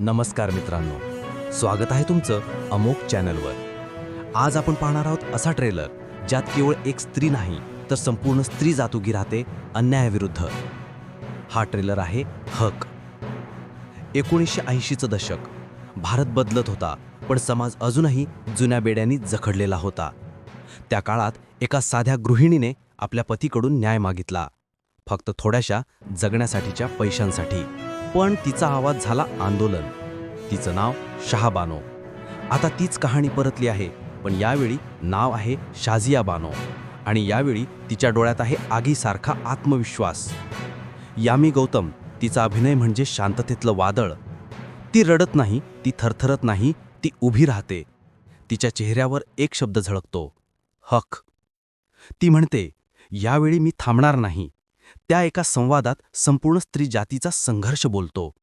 नमस्कार मित्रांनो. स्वागत आहे तुमचं अमोक चॅनलवर. आज आपण पाहणार आहोत असा ट्रेलर ज्यात केवळ एक स्त्री नाही तर संपूर्ण स्त्री जातुगी राहते अन्यायाविरुद्ध. हा ट्रेलर आहे हक. एकोणीसशे ऐंशीचं दशक. भारत बदलत होता पण समाज अजूनही जुन्या बेड्यांनी जखडलेला होता. त्या काळात एका साध्या गृहिणीने आपल्या पतीकडून न्याय मागितला. फक्त थोड्याशा जगण्यासाठीच्या पैशांसाठी. पण तिचा आवाज झाला आंदोलन. तिचं नाव शहाबानो. आता तीच कहाणी परतली आहे पण यावेळी नाव आहे शाझिया बानो आणि यावेळी तिच्या डोळ्यात आहे आगीसारखा आत्मविश्वास. यामी गौतम तिचा अभिनय म्हणजे शांततेतलं वादळ. ती रडत नाही ती थरथरत नाही ती उभी राहते. तिच्या चेहऱ्यावर एक शब्द झळकतो. हक. ती म्हणते यावेळी मी थांबणार नाही. त्या एका संवादात संपूर्ण स्त्री जातीचा संघर्ष बोलतो.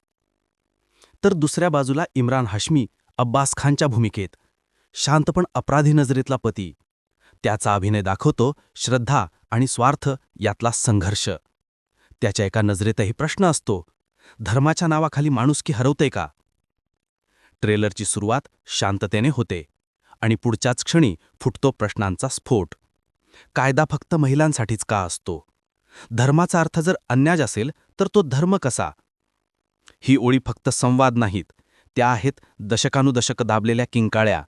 तर दुसऱ्या बाजूला इम्रान हाश्मी अब्बास खानच्या भूमिकेत. शांत पण अपराधी नजरेतला पती. त्याचा अभिनय दाखवतो श्रद्धा आणि स्वार्थ यातला संघर्ष. त्याच्या एका नजरेतही प्रश्न असतो धर्माच्या नावाखाली माणुसकी हरवते का? ट्रेलरची सुरुवात शांततेने होते आणि पुढच्याच क्षणी फुटतो प्रश्नांचा स्फोट. कायदा फक्त महिलांसाठीच का असतो? धर्माचा अर्थ जर अन्याज असेल तर तो धर्म कसा? ही ओळी फक्त संवाद नाहीत त्या आहेत दशकानुदशक दाबलेल्या किंकाळ्या.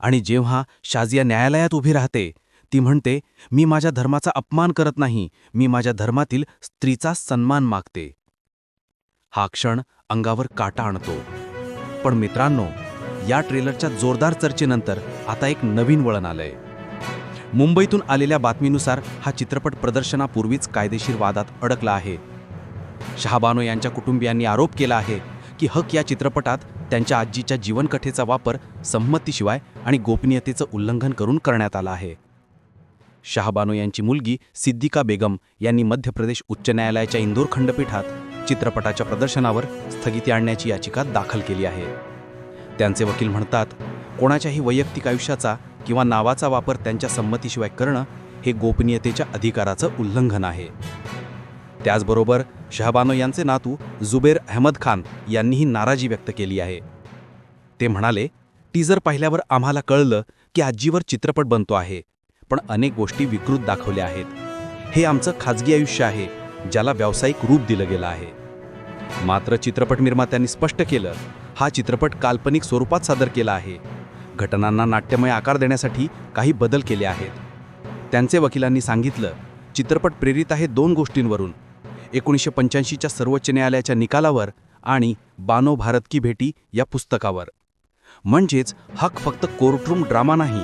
आणि जेव्हा शाजिया न्यायालयात उभी राहते ती म्हणते मी माझ्या धर्माचा अपमान करत नाही मी माझ्या धर्मातील स्त्रीचा सन्मान मागते. हा क्षण अंगावर काटा आणतो. पण मित्रांनो या ट्रेलरच्या जोरदार चर्चेनंतर आता एक नवीन वळण आलंय. मुंबईतून आलेल्या बातमीनुसार हा चित्रपट प्रदर्शनापूर्वीच कायदेशीर वादात अडकला आहे. शहाबानो यांच्या कुटुंबियांनी आरोप केला आहे की हक या चित्रपटात त्यांच्या आजीच्या जीवनकथेचा वापर संमतीशिवाय आणि गोपनीयतेचं उल्लंघन करून करण्यात आला आहे. शहाबानो यांची मुलगी सिद्दिका बेगम यांनी मध्य प्रदेश उच्च न्यायालयाच्या इंदोर खंडपीठात चित्रपटाच्या प्रदर्शनावर स्थगिती आणण्याची याचिका दाखल केली आहे. त्यांचे वकील म्हणतात कोणाच्याही वैयक्तिक आयुष्याचा किंवा नावाचा वापर त्यांच्या संमतीशिवाय करणं हे गोपनीयतेच्या अधिकाराचं उल्लंघन आहे. त्याचबरोबर शहबानो यांचे नातू जुबेर अहमद खान यांनीही नाराजी व्यक्त केली आहे. ते म्हणाले टीजर पाहिल्यावर आम्हाला कळलं की आजीवर चित्रपट बनतो आहे पण अनेक गोष्टी विकृत दाखवल्या आहेत. हे आमचं खाजगी आयुष्य आहे ज्याला व्यावसायिक रूप दिलं गेलं आहे. मात्र चित्रपट निर्मात्यांनी स्पष्ट केलं हा चित्रपट काल्पनिक स्वरूपात सादर केला आहे घटनांना नाट्यमय आकार देण्यासाठी काही बदल केले आहेत. त्यांचे वकिलांनी सांगितलं चित्रपट प्रेरित आहे दोन गोष्टींवरून. एकोणीसशे पंच्याऐंशीच्या सर्वोच्च न्यायालयाच्या निकालावर आणि बानो भारत की भेटी या पुस्तकावर. म्हणजेच हक फक्त कोर्टरूम ड्रामा नाही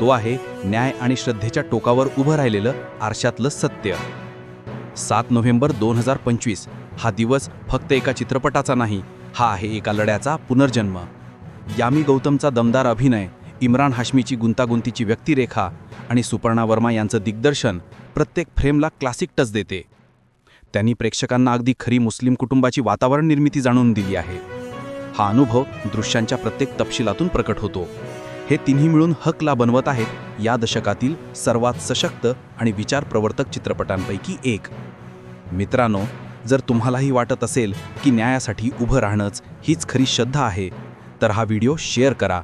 तो आहे न्याय आणि श्रद्धेच्या टोकावर उभं राहिलेलं आरशातलं सत्य. सात नोव्हेंबर दोन हजार पंचवीस हा दिवस फक्त एका चित्रपटाचा नाही हा आहे एका लढ्याचा पुनर्जन्म. यामी गौतमचा दमदार अभिनय इम्रान हाशमीची गुंतागुंतीची व्यक्तिरेखा आणि सुपर्णा वर्मा यांचं दिग्दर्शन प्रत्येक फ्रेमला क्लासिक टच देते. त्यांनी प्रेक्षकांना अगदी खरी मुस्लिम कुटुंबाची वातावरण निर्मिती जाणून दिली आहे. हा अनुभव दृश्यांच्या प्रत्येक तपशिलातून प्रकट होतो. हे तिन्ही मिळून हकला बनवत आहेत या दशकातील सर्वात सशक्त आणि विचार प्रवर्तक चित्रपटांपैकी एक. मित्रांनो जर तुम्हालाही वाटत असेल की न्यायासाठी उभं राहणंच हीच खरी श्रद्धा आहे तर हा व्हिडिओ शेअर करा.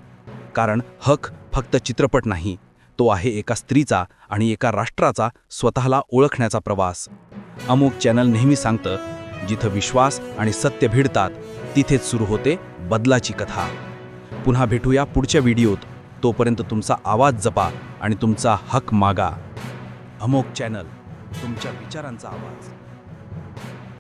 कारण हक फक्त चित्रपट नाही तो आहे एका स्त्रीचा आणि एका राष्ट्राचा स्वतःला ओळखण्याचा प्रवास. अमुक चॅनल नेहमी सांगतं जिथं विश्वास आणि सत्य भिडतात तिथेच सुरू होते बदलाची कथा. पुन्हा भेटूया पुढच्या व्हिडिओत. तोपर्यंत तुमचा आवाज जपा आणि तुमचा हक मागा. अमोक चॅनल तुमच्या विचारांचा आवाज.